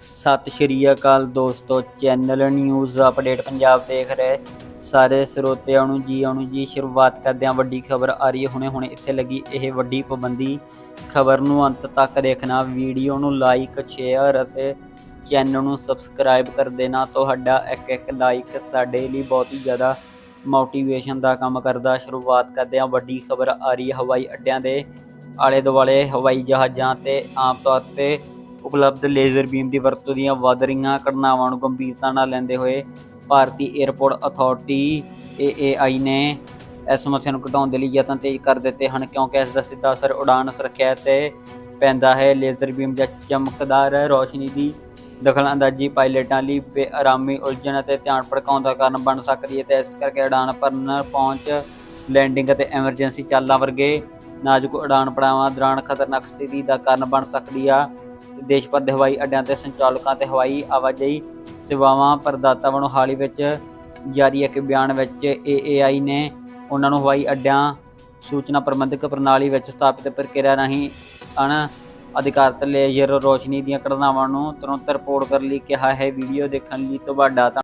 ਸਤਿ ਸ਼੍ਰੀ ਅਕਾਲ ਦੋਸਤੋ, channel news update Punjab ਦੇਖ ਰਹੇ ਸਾਰੇ ਸਰੋਤਿਆਂ ਨੂੰ ਜੀ, ਆਉਣ ਜੀ, ਸ਼ੁਰੂਆਤ ਕਰਦੇ ਹਾਂ ਵੱਡੀ ਖਬਰ ਆ ਰਹੀ ਹੈ। ਹੁਣੇ ਹੁਣੇ ਇੱਥੇ ਲੱਗੀ ਇਹ ਵੱਡੀ ਪਾਬੰਦੀ ਖਬਰ ਨੂੰ ਅੰਤ ਤੱਕ ਦੇਖਣਾ, ਵੀਡੀਓ ਨੂੰ ਲਾਈਕ ਸ਼ੇਅਰ ਅਤੇ ਚੈਨਲ ਨੂੰ ਸਬਸਕ੍ਰਾਈਬ ਕਰ ਦੇਣਾ। ਤੁਹਾਡਾ ਇੱਕ ਇੱਕ ਲਾਈਕ ਸਾਡੇ ਲਈ ਬਹੁਤ ਹੀ ਜ਼ਿਆਦਾ ਮੋਟੀਵੇਸ਼ਨ ਦਾ ਕੰਮ ਕਰਦਾ। ਸ਼ੁਰੂਆਤ ਕਰਦੇ ਹਾਂ ਵੱਡੀ ਖਬਰ ਆ ਰਹੀ ਹੈ ਹਵਾਈ ਅੱਡਿਆਂ ਦੇ ਆਲੇ ਦੁਆਲੇ ਹਵਾਈ ਜਹਾਜ਼ਾਂ ਤੇ ਆਮ ਤੌਰ ਤੇ ਉਪਲਬਧ ਲੇਜ਼ਰ ਬੀਮ ਦੀ ਵਰਤੋਂ ਦੀਆਂ ਵੱਧ ਰਹੀਆਂ ਘਟਨਾਵਾਂ ਨੂੰ ਗੰਭੀਰਤਾ ਨਾਲ ਲੈਂਦੇ ਹੋਏ ਭਾਰਤੀ 에ਅਰਪੋਰਟ ਅਥਾਰਟੀ AAI ਨੇ ਇਸ ਸਮੱਸਿਆ ਨੂੰ ਘਟਾਉਣ ਦੇ ਲਈ ਯਤਨ ਤੇਜ਼ ਕਰ ਦਿੱਤੇ ਹਨ, ਕਿਉਂਕਿ ਇਸ ਦਾ ਸਿੱਧਾ ਅਸਰ ਉਡਾਨ ਸੁਰੱਖਿਆ ਤੇ ਪੈਂਦਾ ਹੈ। ਲੇਜ਼ਰ ਬੀਮ ਜਾਂ ਚਮਕਦਾਰ ਰੋਸ਼ਨੀ ਦੀ ਦਖਲਅੰਦਾਜ਼ੀ ਪਾਇਲਟਾਂ ਲਈ ਬੇਆਰਾਮੀ ਉਲਝਣ ਅਤੇ ਧਿਆਨ ਭੜਕਾਉਣ ਦਾ ਕਾਰਨ ਬਣ ਸਕਦੀ ਹੈ ਤੇ ਇਸ ਕਰਕੇ ਉਡਾਨ ਭਰਨ, ਪਹੁੰਚ, ਲੈਂਡਿੰਗ ਅਤੇ ਐਮਰਜੈਂਸੀ ਚਾਲਾਂ ਵਰਗੇ ਨਾਜ਼ੁਕ ਉਡਾਨ ਪੜਾਵਾਂ ਦੌਰਾਨ ਖਤਰਨਾਕ ਸਥਿਤੀ ਦਾ ਕਾਰਨ ਬਣ ਸਕਦੀ ਆ। ਦੇਸ਼ ਭਰ ਦੇ ਹਵਾਈ ਅੱਡਿਆਂ ਤੇ ਸੰਚਾਲਕਾਂ ਤੇ ਹਵਾਈ ਆਵਾਜਾਈ ਸੇਵਾਵਾਂ ਪ੍ਰਦਾਤਾ ਵੱਲੋਂ ਹਾਲ ਹੀ ਵਿੱਚ ਜਾਰੀ ਇੱਕ ਬਿਆਨ ਵਿੱਚ AAI ਨੇ ਉਹਨਾਂ ਨੂੰ ਹਵਾਈ ਅੱਡਿਆਂ ਸੂਚਨਾ ਪ੍ਰਬੰਧਕ ਪ੍ਰਣਾਲੀ ਵਿੱਚ ਸਥਾਪਿਤ ਪ੍ਰਕਿਰਿਆ ਰਾਹੀਂ ਅਣ ਅਧਿਕਾਰਤ ਲੇਜ਼ਰ ਰੋਸ਼ਨੀ ਦੀਆਂ ਘਟਨਾਵਾਂ ਨੂੰ ਤੁਰੰਤ ਰਿਪੋਰਟ ਕਰਨ ਲਈ ਕਿਹਾ ਹੈ। ਵੀਡੀਓ ਦੇਖਣ ਲਈ ਤੁਹਾਡਾ